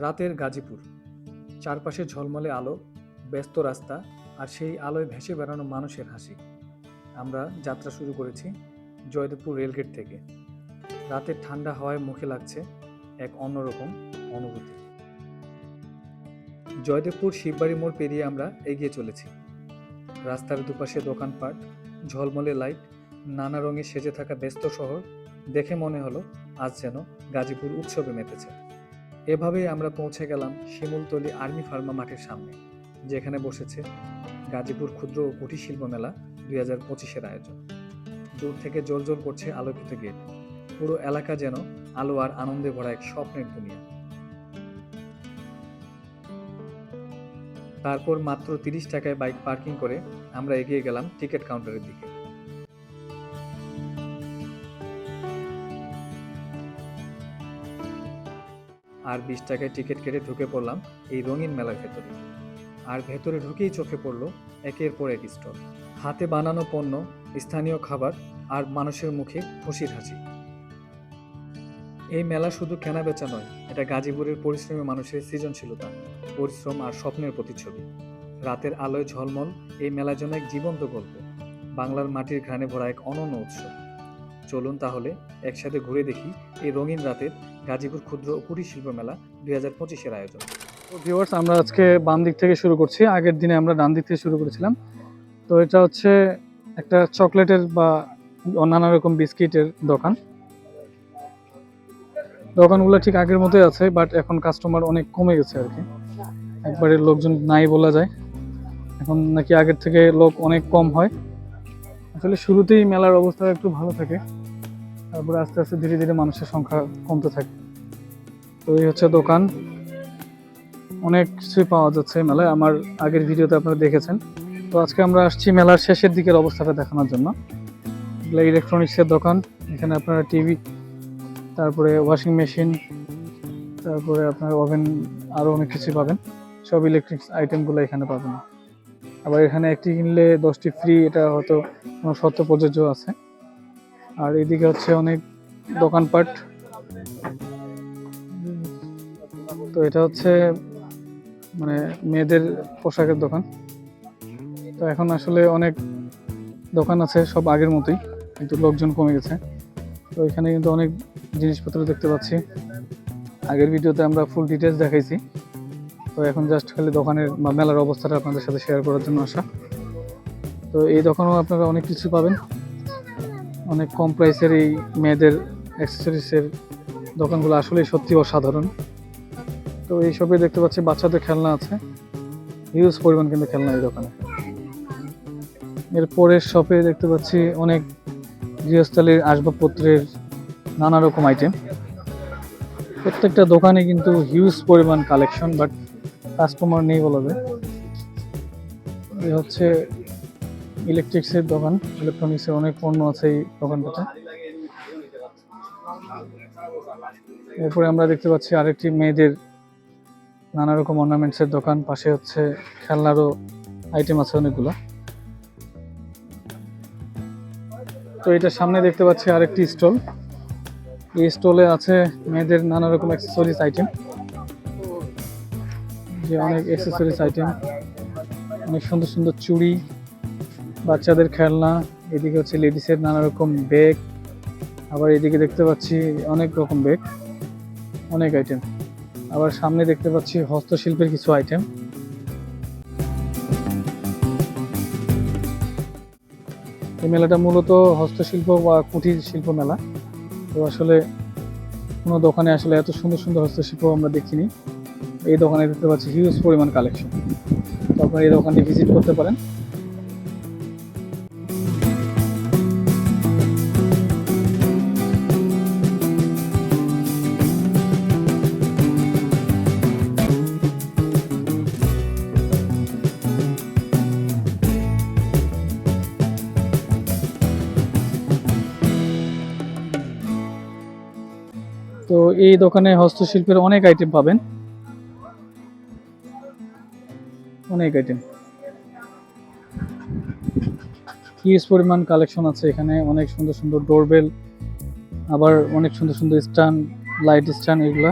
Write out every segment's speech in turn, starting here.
রাতের গাজীপুর। চারপাশে ঝলমলে আলো, ব্যস্ত রাস্তা আর সেই আলোয় ভেসে বেড়ানো মানুষের হাসি। আমরা যাত্রা শুরু করেছি জয়দেবপুর রেলগেট থেকে। রাতের ঠান্ডা হাওয়ায় মুখে লাগছে এক অন্যরকম অনুভূতি। জয়দেবপুর শিববাড়ি মোড় পেরিয়ে আমরা এগিয়ে চলেছি। রাস্তার দুপাশে দোকানপাট, ঝলমলে লাইট, নানা রঙে সেজে থাকা ব্যস্ত শহর দেখে মনে হলো আজ যেন গাজীপুর উৎসবে মেতেছে। এভাবেই আমরা পৌঁছে গেলাম শিমুলতলি আর্মি ফার্মা মাঠের সামনে, যেখানে বসেছে গাজীপুর ক্ষুদ্র ও কুটির শিল্প মেলা দুই হাজার পঁচিশের আয়োজন। দূর থেকে জল জল করছে আলোকিত গেট। পুরো এলাকা যেন আলো আর আনন্দে ভরা এক স্বপ্নের দুনিয়া। তারপর মাত্র তিরিশ টাকায় বাইক পার্কিং করে আমরা এগিয়ে গেলাম টিকিট কাউন্টারের দিকে। আর বিশ টাকায় টিকিট কেটে ঢুকে পড়লাম এই রঙিন মেলার ভেতরে। আর ভেতরে ঢুকেই চোখে পড়ল একের পর এক স্টল। হাতে বানানো পণ্য, স্থানীয় খাবার আর মানুষের মুখে খুশির হাসি। এই মেলা শুধু কেনা বেচা নয়, এটা গাজীপুরের পরিশ্রমী মানুষের সৃজনশীলতা, পরিশ্রম আর স্বপ্নের প্রতিচ্ছবি। রাতের আলোয় ঝলমল, এই মেলার জন্য এক জীবন্ত গল্প, বাংলার মাটির ঘ্রাণে ভরা এক অনন্য উৎসব। চলুন তাহলে একসাথে ঘুরে দেখি এই রঙিন রাতের গাজীপুর ক্ষুদ্র ও কুটির শিল্প মেলা দুই হাজার পঁচিশের আয়োজন। আমরা আজকে বাম দিক থেকে শুরু করছি। আগের দিনে আমরা ডান দিক থেকে শুরু করেছিলাম। তো এটা হচ্ছে একটা চকলেটের বা নানা রকম বিস্কিটের দোকান। দোকানগুলো ঠিক আগের মতোই আছে বাট এখন কাস্টমার অনেক কমে গেছে আর কি। একবারে লোকজন নাই বলা যায়। এখন নাকি আগের থেকে লোক অনেক কম হয়। আসলে শুরুতেই মেলার অবস্থা একটু ভালো থাকে। তারপরে আস্তে আস্তে ধীরে ধীরে মানুষের সংখ্যা কমতে থাকে। তো এই হচ্ছে দোকান। অনেক কিছুই পাওয়া যাচ্ছে মেলায়। আমার আগের ভিডিওতে আপনারা দেখেছেন। তো আজকে আমরা আসছি মেলার শেষের দিকের অবস্থাটা দেখানোর জন্য। এগুলো ইলেকট্রনিক্সের দোকান। এখানে আপনারা টিভি তারপরে ওয়াশিং মেশিন তারপরে আপনার ওভেন আরও অনেক কিছু পাবেন। সব ইলেকট্রিক্স আইটেমগুলো এখানে পাবেন। আবার এখানে একটি কিনলে দশটি ফ্রি এটা হয়তো কোনো শর্ত প্রযোজ্য আছে। আর এদিকে হচ্ছে অনেক দোকানপাট। তো এটা হচ্ছে মানে মেয়েদের পোশাকের দোকান। তো এখন আসলে অনেক দোকান আছে, সব আগের মতোই, কিন্তু লোকজন কমে গেছে। তো এখানে কিন্তু অনেক জিনিসপত্র দেখতে পাচ্ছি। আগের ভিডিওতে আমরা ফুল ডিটেলস দেখাইছি। তো এখন জাস্ট খালি দোকানের বা মেলার অবস্থাটা আপনাদের সাথে শেয়ার করার জন্য আসা। তো এই দোকানেও আপনারা অনেক কিছু পাবেন। অনেক কম প্রাইসের এই মেয়েদের অ্যাক্সেসরিজের দোকানগুলো আসলেই সত্যি অসাধারণ। তো এই সবে দেখতে পাচ্ছি, বাচ্চাদের খেলনা আছে। হিউজ পরিমাণ কিন্তু খেলনা এই দোকানে। এর পরের শপে দেখতে পাচ্ছি অনেক গৃহস্থালীর আসবাবপত্রের নানা রকম আইটেম প্রত্যেকটা দোকানে কিন্তু হিউজ পরিমাণ কালেকশন বাট কাস্টমার নেই বলা যায়। এই হচ্ছে ইলেকট্রিক্সের দোকান ইলেকট্রনিক্সের অনেক পণ্য আছে এই দোকানটাতে। এরপরে আমরা দেখতে পাচ্ছি আরেকটি মেয়েদের নানা রকম অর্নামেন্টসের দোকান, পাশে হচ্ছে খেলনারও আইটেম আছে অনেকগুলো। তো এটা সামনে দেখতে পাচ্ছি আরেকটি স্টল। এই স্টলে আছে মেয়েদের নানা রকম অ্যাক্সেসরিজ আইটেম যে অনেক অ্যাক্সেসরিজ আইটেম অনেক সুন্দর সুন্দর চুড়ি, বাচ্চাদের খেলনা, এদিকে হচ্ছে লেডিসের নানা রকম ব্যাগ আবার এদিকে দেখতে পাচ্ছি অনেক রকম ব্যাগ অনেক আইটেম আবার সামনে দেখতে পাচ্ছি হস্তশিল্পের কিছু আইটেম এই মেলাটা মূলত হস্তশিল্প বা কুটির শিল্প মেলা। তো আসলে কোনো দোকানে আসলে এত সুন্দর সুন্দর হস্তশিল্প আমরা দেখিনি। এই দোকানে দেখতে পাচ্ছি হিউজ পরিমাণ কালেকশন তো আপনারা এই দোকানটি ভিজিট করতে পারেন। তো এই দোকানে হস্তশিল্পের অনেক আইটেম পাবেন। অনেক আইটেম হিউজ পরিমাণ কালেকশন আছে এখানে। অনেক সুন্দর সুন্দর ডোরবেল আবার অনেক সুন্দর সুন্দর স্ট্যান্ড লাইট স্ট্যান্ড এগুলা।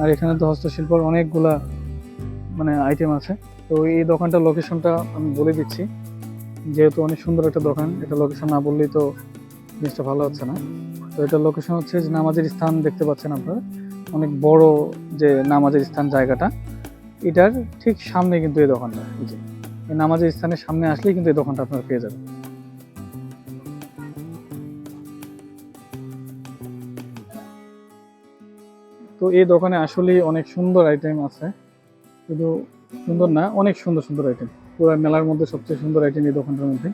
আর এখানে তো হস্তশিল্পর অনেকগুলা মানে আইটেম আছে। তো এই দোকানটার লোকেশনটা আমি বলে দিচ্ছি। যেহেতু অনেক সুন্দর একটা দোকান, এটা লোকেশন না বললেই তো জিনিসটা ভালো হচ্ছে না। তো এটা লোকেশন হচ্ছে যে নামাজের স্থান দেখতে পাচ্ছেন আপনারা। অনেক বড় যে নামাজের স্থান জায়গাটা, এটার ঠিক সামনে কিন্তু এই দোকানটা। এই যে, এই নামাজের স্থানের সামনে আসলেই কিন্তু এই দোকানটা আপনারা পেয়ে যাবেন। তো এই দোকানে আসলেই অনেক সুন্দর আইটেম আছে। শুধু সুন্দর না, অনেক সুন্দর সুন্দর আইটেম পুরো মেলার মধ্যে সবচেয়ে সুন্দর আইটেম এই দোকানটার মধ্যে।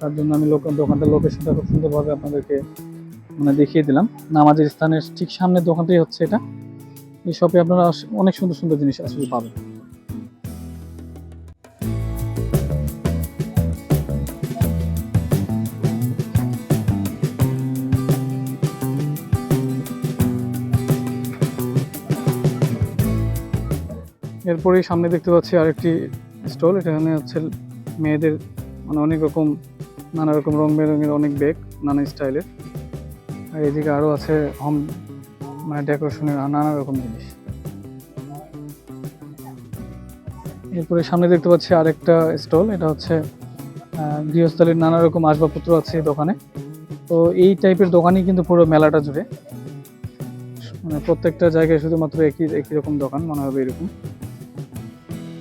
তার জন্য আমি দোকানটার লোকেশনটা খুব সুন্দরভাবে আপনাদেরকে মানে দেখিয়ে দিলাম। নামাজের স্থানের ঠিক সামনের দোকানটাই হচ্ছে এটা। এই শপে আপনারা অনেক সুন্দর সুন্দর জিনিস আসলে পাবেন। এরপরেই সামনে দেখতে পাচ্ছি আরেকটি স্টল। এখানে হচ্ছে মেয়েদের মানে অনেক রকম, নানা রকম রং বেরঙের অনেক ব্যাগ নানা স্টাইলের আর এদিকে আরও আছে হোম মানে ডেকোরেশনের নানা রকম জিনিস। এরপরে সামনে দেখতে পাচ্ছি আরেকটা স্টল এটা হচ্ছে গৃহস্থালীর নানা রকম আসবাবপত্র আছে দোকানে। তো এই টাইপের দোকানই কিন্তু পুরো মেলাটা জুড়ে। মানে প্রত্যেকটা জায়গায় শুধুমাত্র একই একই রকম দোকান, মনে হবে এরকম।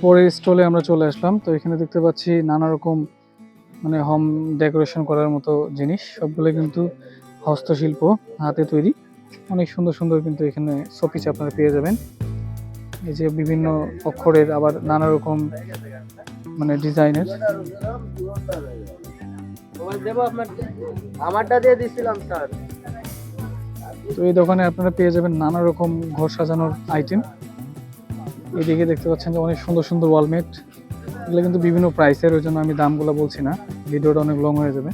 পরের স্টলে আমরা চলে আসলাম। তো এখানে দেখতে পাচ্ছি নানা রকম মানে হোম ডেকোরেশন করার মতো জিনিস। সবগুলো কিন্তু হস্তশিল্প হাতে তৈরি। অনেক সুন্দর সুন্দর কিন্তু এখানে শোপিস আপনারা পেয়ে যাবেন। এই যে বিভিন্ন অক্ষরের আবার নানা রকম মানে ডিজাইনের। মোবাইল দেবো আপনার আমারটা দিয়ে দিছিলাম স্যার। তো এই দোকানে আপনারা পেয়ে যাবেন নানা রকম ঘর সাজানোর আইটেম এদিকে দেখতে পাচ্ছেন যে অনেক সুন্দর সুন্দর ওয়ালমেট এগুলো কিন্তু বিভিন্ন প্রাইসের ওই জন্য আমি দামগুলো বলছি না। ভিডিওটা অনেক লং হয়ে যাবে।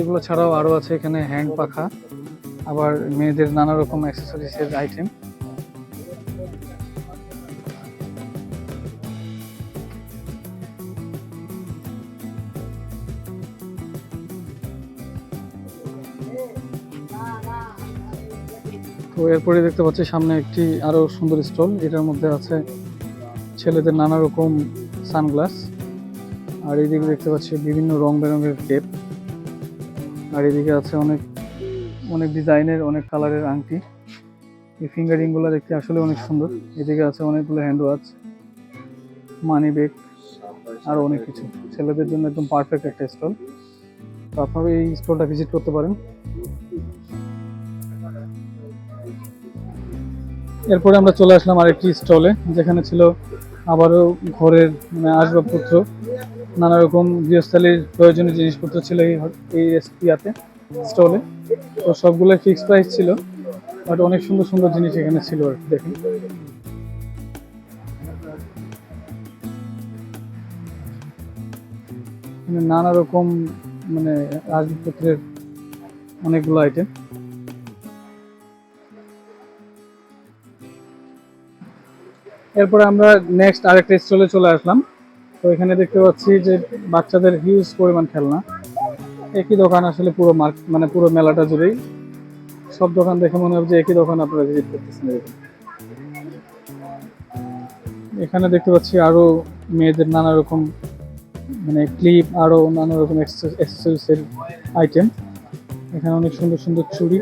এগুলো ছাড়াও আরও আছে এখানে হ্যান্ড পাখা, আবার মেয়েদের নানা রকম অ্যাক্সেসরিজের আইটেম তো এরপরে দেখতে পাচ্ছি সামনে একটি আরও সুন্দর স্টল, এটার মধ্যে আছে ছেলেদের নানা রকম সানগ্লাস। আর এদিকে দেখতে পাচ্ছি বিভিন্ন রং বেরঙের টেপ আর এদিকে আছে অনেক অনেক ডিজাইনের, অনেক কালারের আংটি। এই ফিঙ্গারিংগুলো দেখতে আসলে অনেক সুন্দর। এদিকে আছে অনেকগুলো হ্যান্ড ওয়াচ, মানি ব্যাগ আরও অনেক কিছু। ছেলেদের জন্য একদম পারফেক্ট একটা স্টল। তো আপনারা এই স্টলটা ভিজিট করতে পারেন। এরপরে আমরা চলে আসলাম আরেকটি স্টলে, যেখানে ছিল আবারও ঘরের মানে আসবাবপত্র। নানা রকম গৃহস্থালীর প্রয়োজনীয় জিনিসপত্র ছিল এই এই ইয়াতে স্টলে তো সবগুলো ফিক্স প্রাইস ছিল বাট অনেক সুন্দর সুন্দর জিনিস এখানে ছিল আর দেখেন। নানা রকম মানে আসবাবপত্রের অনেকগুলো আইটেম এরপরে আমরা নেক্সট আরেকটা স্টলে চলে আসলাম। তো এখানে দেখতে পাচ্ছি যে বাচ্চাদের হিউজ পরিমাণ খেলনা। একই দোকান আসলে পুরো মার্ক মানে পুরো মেলাটা জুড়েই। সব দোকান দেখে মনে হবে যে একই দোকান আপনারা ভিজিট করতেছেন এখানে দেখতে পাচ্ছি আরও মেয়েদের নানা রকম মানে ক্লিপ আরও নানা রকম অ্যাক্সেসরিজের আইটেম এখানে অনেক সুন্দর সুন্দর চুড়ি।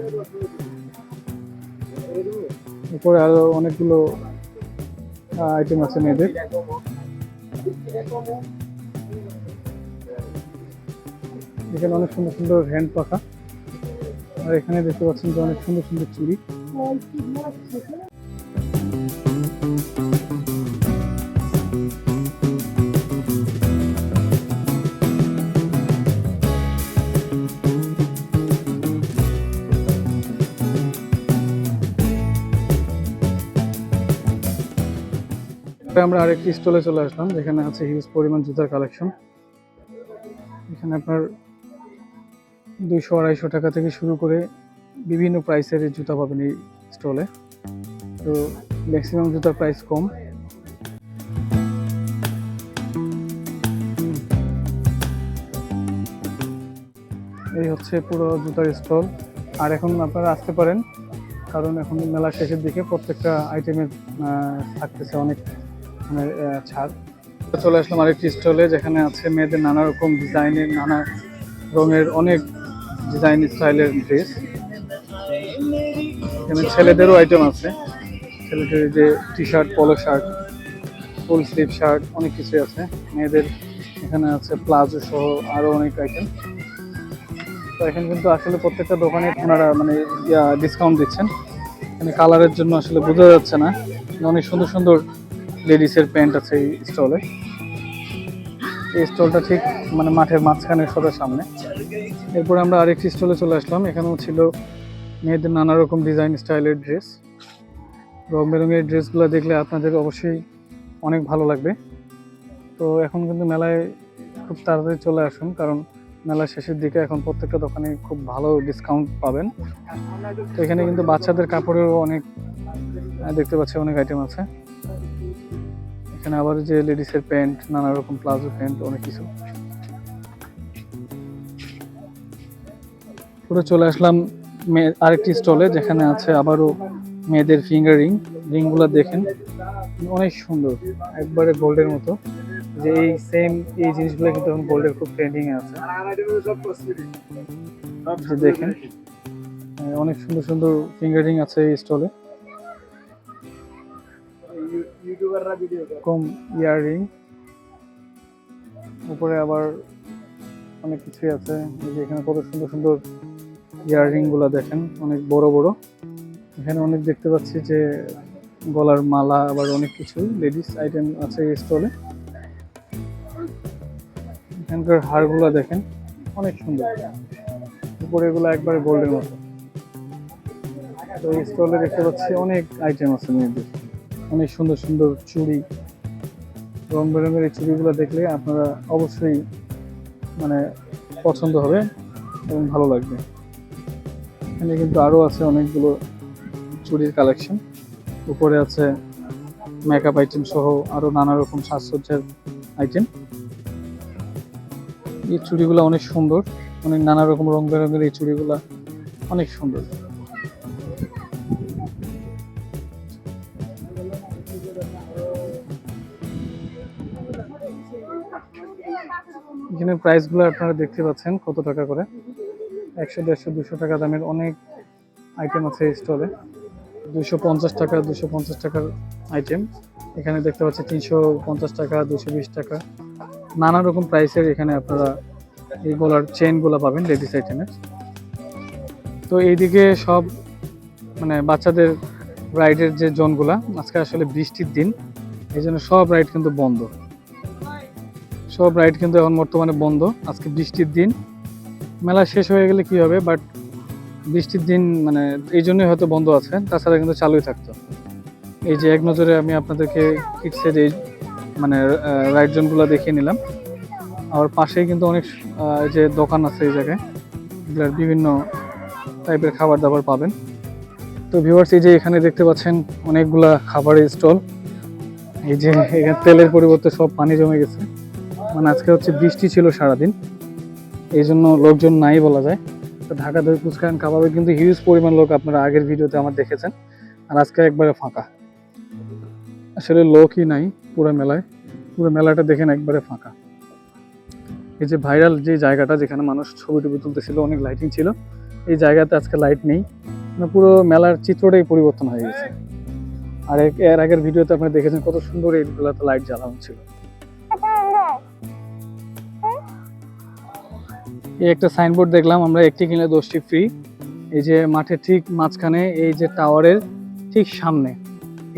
এরপরে আরও অনেকগুলো আইটেম আছে মেয়েদের। এখানে অনেক সুন্দর সুন্দর হ্যান্ড পাখা। আর এখানে দেখতে পাচ্ছেন যে অনেক সুন্দর সুন্দর চুড়ি। আমরা আরেকটি স্টলে চলে আসলাম, যেখানে আছে হিউজ পরিমাণ জুতার কালেকশন এখানে আপনার দুইশো আড়াইশো টাকা থেকে শুরু করে বিভিন্ন প্রাইসের জুতা পাবেন এই স্টলে। তো ম্যাক্সিমাম জুতার প্রাইস কম। এই হচ্ছে পুরো জুতার স্টল। আর এখন আপনারা আসতে পারেন, কারণ এখন মেলা শেষের দিকে প্রত্যেকটা আইটেমের থাকতেছে অনেক। ছাড় চলে আসলাম আরেকটি স্টলে, যেখানে আছে মেয়েদের নানা রকম ডিজাইনের, নানা রঙের অনেক ডিজাইন স্টাইলের ড্রেস। এখানে ছেলেদেরও আইটেম আছে। ছেলেদের যে T shirt polo shirt full sleeve shirt অনেক কিছুই আছে। মেয়েদের এখানে আছে প্লাজো সহ আরও অনেক আইটেম তো এখানে কিন্তু আসলে প্রত্যেকটা দোকানে ওনারা মানে ডিসকাউন্ট দিচ্ছেন। এখানে কালারের জন্য আসলে বোঝা যাচ্ছে না। অনেক সুন্দর সুন্দর লেডিসের প্যান্ট আছে এই স্টলে। এই স্টলটা ঠিক মানে মাঠের মাঝখানে সোজা সামনে। এরপরে আমরা আরেকটি স্টলে চলে আসলাম। এখানেও ছিল মেয়েদের নানা রকম ডিজাইন স্টাইলের ড্রেস। রং বেরঙের ড্রেসগুলো দেখলে আপনাদের অবশ্যই অনেক ভালো লাগবে। তো এখন কিন্তু মেলায় খুব তাড়াতাড়ি চলে আসুন, কারণ মেলা শেষের দিকে এখন প্রত্যেকটা দোকানে খুব ভালো ডিসকাউন্ট পাবেন। তো এখানে কিন্তু বাচ্চাদের কাপড়েরও অনেক দেখতে পাচ্ছি অনেক আইটেম আছে। এখানে আবার যে লেডিসের প্যান্ট, নানা রকম প্লাজো প্যান্ট, অনেক কিছু। পুরো চলে আসলাম আরেকটি স্টলে যেখানে আছে আবারও মেয়েদের ফিঙ্গার রিং রিংগুলো দেখেন, অনেক সুন্দর, একবারে গোল্ডের মতো। যে এই সেম এই জিনিসগুলো কিন্তু এখন গোল্ডের খুব ট্রেন্ডিং আছে। দেখেন অনেক সুন্দর সুন্দর ফিঙ্গার রিং আছে এই স্টলে কম ইয়ার। রিং উপরে আবার অনেক কিছুই আছে। এই যে এখানে কত সুন্দর সুন্দর ইয়ার রিং দেখেন, অনেক বড় বড়। এখানে অনেক দেখতে পাচ্ছি যে গলার মালা, আবার অনেক কিছু। লেডিস আইটেম আছে এই স্টলে। এখানকার হারগুলা দেখেন, অনেক সুন্দর। উপরে এগুলো একবারে গোল্ডের মতো। তো এই স্টলে দেখতে পাচ্ছি অনেক আইটেম আছে মেয়েদের। অনেক সুন্দর সুন্দর চুড়ি রং বেরঙের এই চুড়িগুলো দেখলে আপনারা অবশ্যই মানে পছন্দ হবে এবং ভালো লাগবে। এখানে কিন্তু আরও আছে অনেকগুলো চুড়ির কালেকশন। উপরে আছে মেকআপ আইটেম সহ আরও নানা রকম সাজসজ্জার আইটেম এই চুড়িগুলো অনেক সুন্দর, অনেক নানা রকম রং বেরঙের এই চুড়িগুলো অনেক সুন্দর। এখানে প্রাইসগুলো আপনারা দেখতে পাচ্ছেন, কত টাকা করে? একশো, দেড়শো, দুশো টাকা দামের অনেক আইটেম আছে স্টলে দুশো পঞ্চাশ টাকা, দুশো পঞ্চাশ টাকার আইটেম এখানে দেখতে পাচ্ছি তিনশো পঞ্চাশ টাকা, দুশো বিশ টাকা। নানা রকম প্রাইসের এখানে আপনারা এই গলার চেনগুলো পাবেন লেডিস আইটেমের তো এইদিকে সব মানে বাচ্চাদের রাইডের যে জোনগুলা আজকে আসলে বৃষ্টির দিন, এই জন্য সব রাইড কিন্তু বন্ধ। সব রাইড কিন্তু এখন বর্তমানে বন্ধ। আজকে বৃষ্টির দিন। মেলা শেষ হয়ে গেলে কি হবে? বাট বৃষ্টির দিন মানে এই জন্যই হয়তো বন্ধ আছে। তাছাড়া কিন্তু চালুই থাকতো। এই যে এক নজরে আমি আপনাদেরকে কিডসের এই মানে রাইড জোনগুলো দেখিয়ে নিলাম। আর পাশেই কিন্তু অনেক যে দোকান আছে এই জায়গায়। এগুলার বিভিন্ন টাইপের খাবার দাবার পাবেন। তো ভিউয়ার্স এই যে এখানে দেখতে পাচ্ছেন অনেকগুলা খাবারের স্টল। এই যে এখানে তেলের পরিবর্তে সব পানি জমে গেছে। মানে আজকে হচ্ছে বৃষ্টি ছিল সারাদিন। এই জন্য লোকজন নাই বলা যায়। তো ঢাকা দই and কাবাবে কিন্তু হিউজ পরিমাণ লোক আপনারা আগের ভিডিওতে আমার দেখেছেন। আর আজকে একবারে ফাঁকা। আসলে লোকই নাই পুরো মেলায়। পুরো মেলাটা দেখেন একবারে ফাঁকা। এই যে ভাইরাল যে জায়গাটা যেখানে মানুষ ছবি টবি তুলতেছিল, অনেক লাইটিং ছিল, এই জায়গাতে আজকে লাইট নেই। মানে পুরো মেলার চিত্রটাই পরিবর্তন হয়ে গেছে। আর এর- আগের ভিডিওতে আপনারা দেখেছেন কত সুন্দর এই লাইট জ্বালানো ছিল। এই একটা সাইনবোর্ড দেখলাম, আমরা একটি কিনলে দশটি ফ্রি এই যে মাঠের ঠিক মাঝখানে এই যে টাওয়ারের ঠিক সামনে।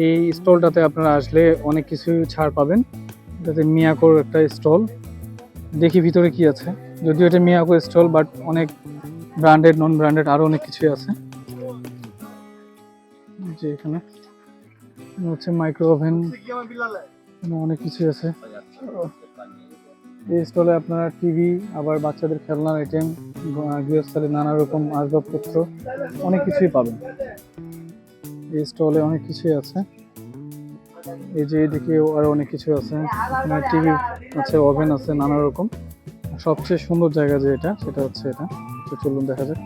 এই স্টলটাতে আপনারা আসলে অনেক কিছু ছাড় পাবেন। এটাতে মিয়াকোর একটা স্টল দেখি ভিতরে কি আছে। যদিও এটা মিয়াকোর স্টল বাট অনেক ব্র্যান্ডেড নন ব্র্যান্ডেড আরও অনেক কিছুই আছে। যে এখানে। এখানে হচ্ছে মাইক্রো ওভেন অনেক কিছু আছে। এই স্টলে আপনারা টিভি, আবার বাচ্চাদের খেলনার আইটেম গৃহস্থলে নানা রকম আসবাবপত্র, অনেক কিছুই পাবেন। এই স্টলে অনেক কিছুই আছে। এই যে এদিকে আরও অনেক কিছু আছে। টিভি আছে ওভেন আছে, নানা রকম। সবচেয়ে সুন্দর জায়গা যে এটা, সেটা হচ্ছে এটা। চলুন দেখা যাক।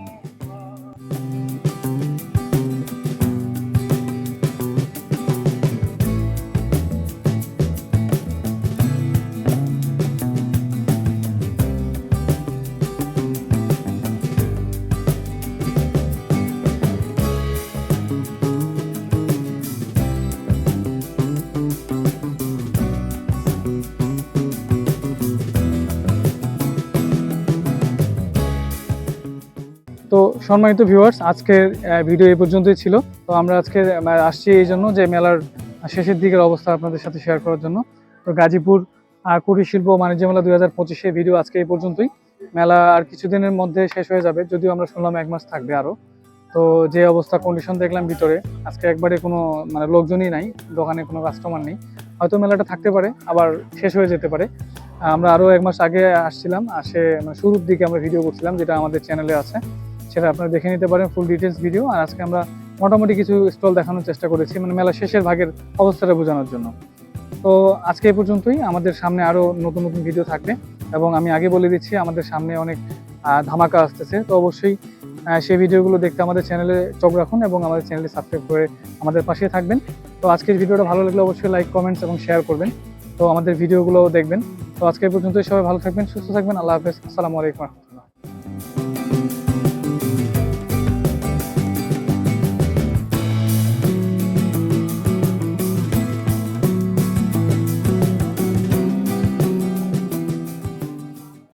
সম্মানিত ভিউয়ার্স আজকের ভিডিও এই পর্যন্তই ছিল। তো আমরা আজকে আসছি এই জন্য যে মেলার শেষের দিকের অবস্থা আপনাদের সাথে শেয়ার করার জন্য। তো গাজীপুর কুটির শিল্প বাণিজ্য মেলা দুই হাজার পঁচিশের ভিডিও আজকে এই পর্যন্তই। মেলা আর কিছুদিনের মধ্যে শেষ হয়ে যাবে, যদিও আমরা শুনলাম এক মাস থাকবে আরও তো যে অবস্থা কন্ডিশন দেখলাম ভিতরে, আজকে একবারে কোনো মানে লোকজনই নাই, দোকানে কোনো কাস্টমার নেই। হয়তো মেলাটা থাকতে পারে, আবার শেষ হয়ে যেতে পারে। আমরা আরও এক মাস আগে আসছিলাম, আসে মানে শুরুর দিকে আমরা ভিডিও করছিলাম, যেটা আমাদের চ্যানেলে আছে। সেটা আপনারা দেখে নিতে পারেন ফুল ডিটেলস ভিডিও আর আজকে আমরা মোটামুটি কিছু স্টল দেখানোর চেষ্টা করেছি মানে মেলা শেষের ভাগের অবস্থাটা বোঝানোর জন্য। তো আজকে এই পর্যন্তই। আমাদের সামনে আরও নতুন নতুন ভিডিও থাকবে এবং আমি আগে বলে দিচ্ছি, আমাদের সামনে অনেক ধামাকা আসতেছে। তো অবশ্যই সেই ভিডিওগুলো দেখতে আমাদের চ্যানেলে চোখ রাখুন এবং আমাদের চ্যানেলটি সাবস্ক্রাইব করে আমাদের পাশে থাকবেন। তো আজকের ভিডিওটা ভালো লাগলে অবশ্যই লাইক কমেন্টস এবং শেয়ার করবেন। তো আমাদের ভিডিওগুলো দেখবেন। তো আজকে এই পর্যন্তই। সবাই ভালো থাকবেন, সুস্থ থাকবেন। আল্লাহ হাফেজ। আসসালামু আলাইকুম।